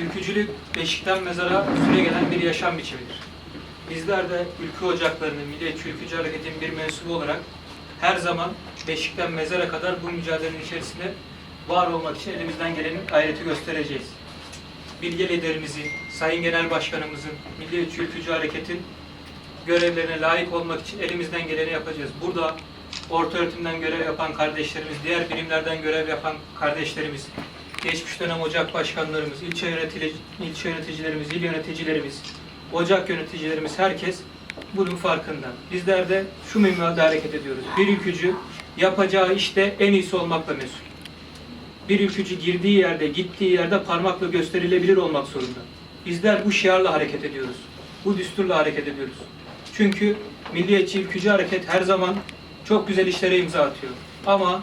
Ülkücülük beşikten mezara süre gelen bir yaşam biçimidir. Bizler de ülkü ocaklarının, Milliyetçi Ülkücü Hareketi'nin bir mensubu olarak her zaman beşikten mezara kadar bu mücadelenin içerisinde var olmak için elimizden gelenin gayreti göstereceğiz. Bilge liderimizin, Sayın Genel Başkanımızın, Milliyetçi Ülkücü Hareket'in görevlerine layık olmak için elimizden geleni yapacağız. Burada orta öğretimden görev yapan kardeşlerimiz, diğer birimlerden görev yapan kardeşlerimiz, geçmiş dönem ocak başkanlarımız, ilçe, yönetici, ilçe yöneticilerimiz, il yöneticilerimiz, ocak yöneticilerimiz herkes bunun farkında. Bizler de şu minvalde hareket ediyoruz. Bir ülkücü yapacağı işte en iyisi olmakla mesul. Bir ülkücü girdiği yerde, gittiği yerde parmakla gösterilebilir olmak zorunda. Bizler bu şiarla hareket ediyoruz. Bu düsturla hareket ediyoruz. Çünkü Milliyetçi Ülkücü Hareket her zaman çok güzel işlere imza atıyor. Ama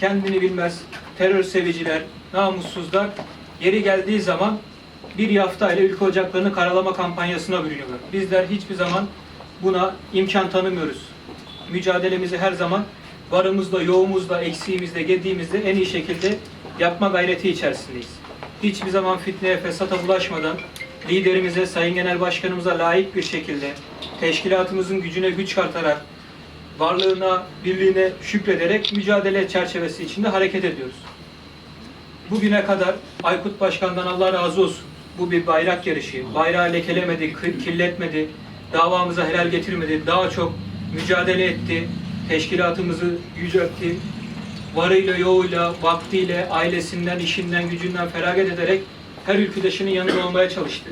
kendini bilmez terör seviciler, namussuzlar yeri geldiği zaman bir yafta ile ülke ocaklarını karalama kampanyasına bürünüyorlar. Bizler hiçbir zaman buna imkan tanımıyoruz. Mücadelemizi her zaman varımızla, yoğumuzla, eksiğimizle, gediğimizle en iyi şekilde yapma gayreti içerisindeyiz. Hiçbir zaman fitneye, fesata bulaşmadan liderimize, Sayın Genel Başkanımıza layık bir şekilde teşkilatımızın gücüne güç katarak, varlığına, birliğine şükrederek mücadele çerçevesi içinde hareket ediyoruz. Bugüne kadar Aykut Başkan'dan Allah razı olsun. Bu bir bayrak yarışı. Bayrağı lekelemedi, kirletmedi, davamıza helal getirmedi. Daha çok mücadele etti. Teşkilatımızı yüceltti. Varıyla, yoğuyla, vaktiyle, ailesinden, işinden, gücünden feragat ederek her ülküdaşının yanında olmaya çalıştı.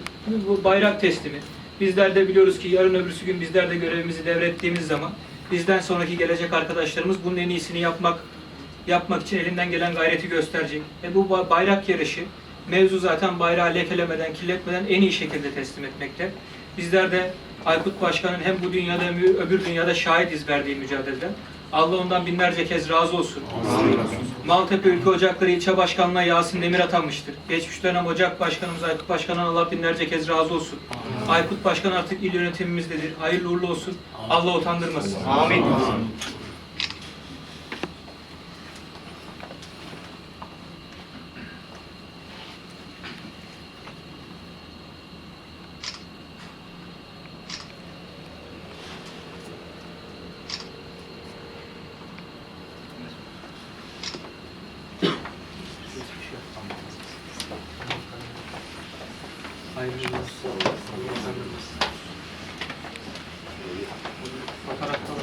Bu bayrak teslimi. Bizler de biliyoruz ki yarın öbürsü gün bizler de görevimizi devrettiğimiz zaman bizden sonraki gelecek arkadaşlarımız bunun en iyisini yapmak yapmak için elinden gelen gayreti gösterecek. E bu ba- bayrak yarışı mevzu zaten bayrağı lekelemeden, kirletmeden en iyi şekilde teslim etmekte. Bizler de Aykut Başkan'ın hem bu dünyada hem öbür dünyada şahidiz verdiği mücadeleden. Allah ondan binlerce kez razı olsun. Maltepe Ülke Ocakları İlçe Başkanlığı'na Yasin Demir atanmıştır. Geçmiş dönem Ocak Başkanımız Aykut Başkan'dan Allah binlerce kez razı olsun. Aykut Başkan artık il yönetimimizdedir. Hayırlı uğurlu olsun. Allah utandırmasın. Amin. Hayırlı olsun. Allah utandırmasın. Fotoğrafta var.